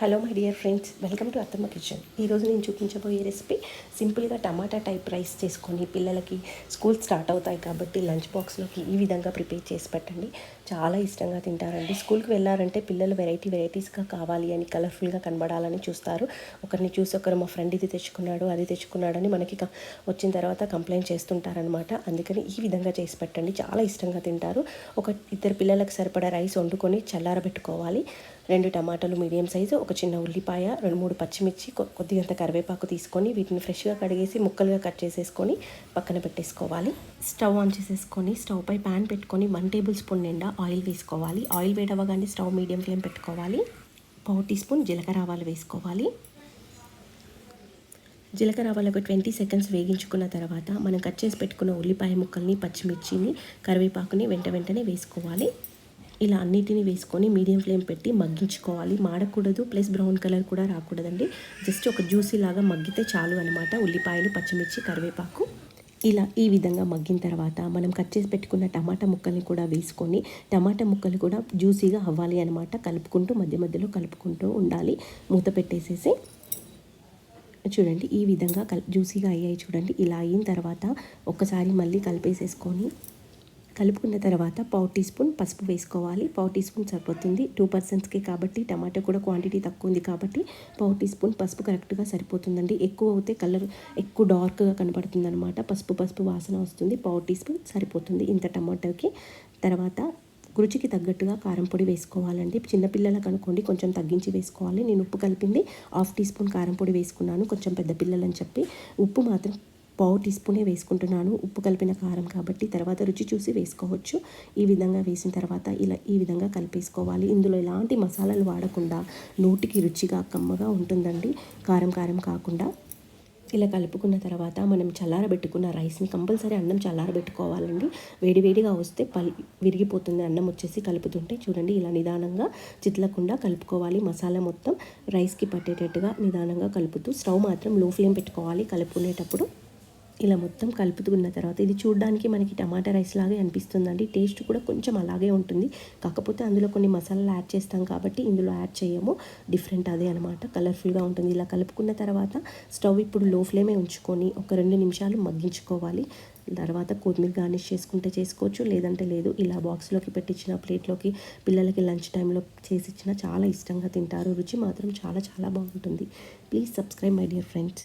Hello my dear friends welcome to Attamma kitchen. ఈరోజు నేను చూపించబోయే రెసిపీ సింపుల్గా టమాటా టైప్ రైస్ చేసుకొని పిల్లలకి స్కూల్ స్టార్ట్ అవుతాయి కాబట్టి లంచ్ బాక్స్లోకి ఈ విధంగా ప్రిపేర్ చేసి పెట్టండి. చాలా ఇష్టంగా తింటారండి. స్కూల్కి వెళ్ళారంటే పిల్లలు వెరైటీ వెరైటీస్గా కావాలి అని కలర్ఫుల్గా కనబడాలని చూస్తారు. ఒకరిని చూసి ఒకరు మా ఫ్రెండ్ ఇది తెచ్చుకున్నాడు అది తెచ్చుకున్నాడని మనకి వచ్చిన తర్వాత కంప్లైంట్ చేస్తుంటారనమాట అందుకని ఈ విధంగా చేసి పెట్టండి. చాలా ఇష్టంగా తింటారు. ఒక ఇద్దరు పిల్లలకు సరిపడా రైస్ వండుకొని చల్లారబెట్టుకోవాలి. రెండు టమాటాలు మీడియం సైజు ఒక చిన్న ఉల్లిపాయ రెండు మూడు పచ్చిమిర్చి కొద్దిగంత కరివేపాకు తీసుకొని వీటిని ఫ్రెష్గా కడిగేసి ముక్కలుగా కట్ చేసేసుకొని పక్కన పెట్టేసుకోవాలి. స్టవ్ ఆన్ చేసేసుకొని స్టవ్ పై ప్యాన్ పెట్టుకొని వన్ టేబుల్ స్పూన్ నిండా ఆయిల్ వేసుకోవాలి. ఆయిల్ వేడవగానే స్టవ్ మీడియం ఫ్లేమ్ పెట్టుకోవాలి. పావు టీ స్పూన్ జీలకర్ర ఆవాలు వేసుకోవాలి. జీలకర్ర ఆవాలు ఒక ట్వంటీ సెకండ్స్ వేగించుకున్న తర్వాత మనం కట్ చేసి పెట్టుకున్న ఉల్లిపాయ ముక్కల్ని పచ్చిమిర్చిని కరివేపాకుని వెంట వెంటనే వేసుకోవాలి. ఇలా అన్నిటిని వేసుకొని మీడియం ఫ్లేమ్ పెట్టి మగ్గించుకోవాలి. మాడకూడదు ప్లస్ బ్రౌన్ కలర్ కూడా రాకూడదండి. జస్ట్ ఒక జ్యూసీ లాగా మగ్గితే చాలు అనమాట ఉల్లిపాయలు పచ్చిమిర్చి కరివేపాకు. ఇలా ఈ విధంగా మగ్గిన తర్వాత మనం కట్ చేసి పెట్టుకున్న టమాటా ముక్కల్ని కూడా వేసుకొని టమాటా ముక్కలు కూడా జ్యూసీగా అవ్వాలి అనమాట కలుపుకుంటూ మధ్య మధ్యలో కలుపుకుంటూ ఉండాలి. మూత పెట్టేసేసి చూడండి ఈ విధంగా కల్ జ్యూసీగా అయ్యాయి చూడండి. ఇలా అయిన తర్వాత ఒక్కసారి మళ్ళీ కలిపేసేసుకొని కలుపుకున్న తర్వాత పావు టీ స్పూన్ పసుపు వేసుకోవాలి. పావు టీ స్పూన్ సరిపోతుంది. టూ పర్సెంట్స్కి కాబట్టి టమాటా కూడా క్వాంటిటీ తక్కువ ఉంది కాబట్టి పావు టీ స్పూన్ పసుపు కరెక్ట్గా సరిపోతుందండి. ఎక్కువ అయితే కలర్ ఎక్కువ డార్క్గా కనపడుతుంది అనమాట పసుపు పసుపు వాసన వస్తుంది. పావు టీ స్పూన్ సరిపోతుంది ఇంత టమాటోకి. తర్వాత రుచికి తగ్గట్టుగా కారం పొడి వేసుకోవాలండి. చిన్నపిల్లలకు అనుకోండి కొంచెం తగ్గించి వేసుకోవాలి. నేను ఉప్పు కలిపింది హాఫ్ టీ స్పూన్ కారం పొడి వేసుకున్నాను. కొంచెం పెద్ద పిల్లలని చెప్పి. ఉప్పు మాత్రం పావు టీ స్పూనే వేసుకుంటున్నాను. ఉప్పు కలిపిన కారం కాబట్టి తర్వాత రుచి చూసి వేసుకోవచ్చు. ఈ విధంగా వేసిన తర్వాత ఇలా ఈ విధంగా కలిపేసుకోవాలి. ఇందులో ఎలాంటి మసాలాలు వాడకుండా నోటికి రుచిగా కమ్మగా ఉంటుందండి. కారం కారం కాకుండా ఇలా కలుపుకున్న తర్వాత మనం చల్లారబెట్టుకున్న రైస్ని కంపల్సరీ అన్నం చల్లారబెట్టుకోవాలండి. వేడివేడిగా వస్తే పల్ విరిగిపోతుంది అన్నం వచ్చేసి కలుపుతుంటే. చూడండి ఇలా నిదానంగా చిట్లకుండా కలుపుకోవాలి. మసాలా మొత్తం రైస్కి పట్టేటట్టుగా నిదానంగా కలుపుతూ స్టవ్ మాత్రం లో ఫ్లేమ్ పెట్టుకోవాలి. కలుపుకునేటప్పుడు ఇలా మొత్తం కలుపుతున్న తర్వాత ఇది చూడడానికి మనకి టమాటా రైస్ లాగే అనిపిస్తుందండి. టేస్ట్ కూడా కొంచెం అలాగే ఉంటుంది. కాకపోతే అందులో కొన్ని మసాలాలు యాడ్ చేస్తాం కాబట్టి ఇందులో యాడ్ చేయము. డిఫరెంట్ అదే అనమాట కలర్ఫుల్గా ఉంటుంది. ఇలా కలుపుకున్న తర్వాత స్టవ్ ఇప్పుడు లో ఫ్లేమే ఉంచుకొని ఒక రెండు నిమిషాలు మగ్గించుకోవాలి. తర్వాత కొత్తిమీర గార్నిష్ చేసుకుంటే చేసుకోవచ్చు. లేదంటే లేదు. ఇలా బాక్స్లోకి పెట్టించిన ప్లేట్లోకి పిల్లలకి లంచ్ టైంలో చేసి ఇచ్చిన చాలా ఇష్టంగా తింటారు. రుచి మాత్రం చాలా చాలా బాగుంటుంది. Please subscribe my dear friends.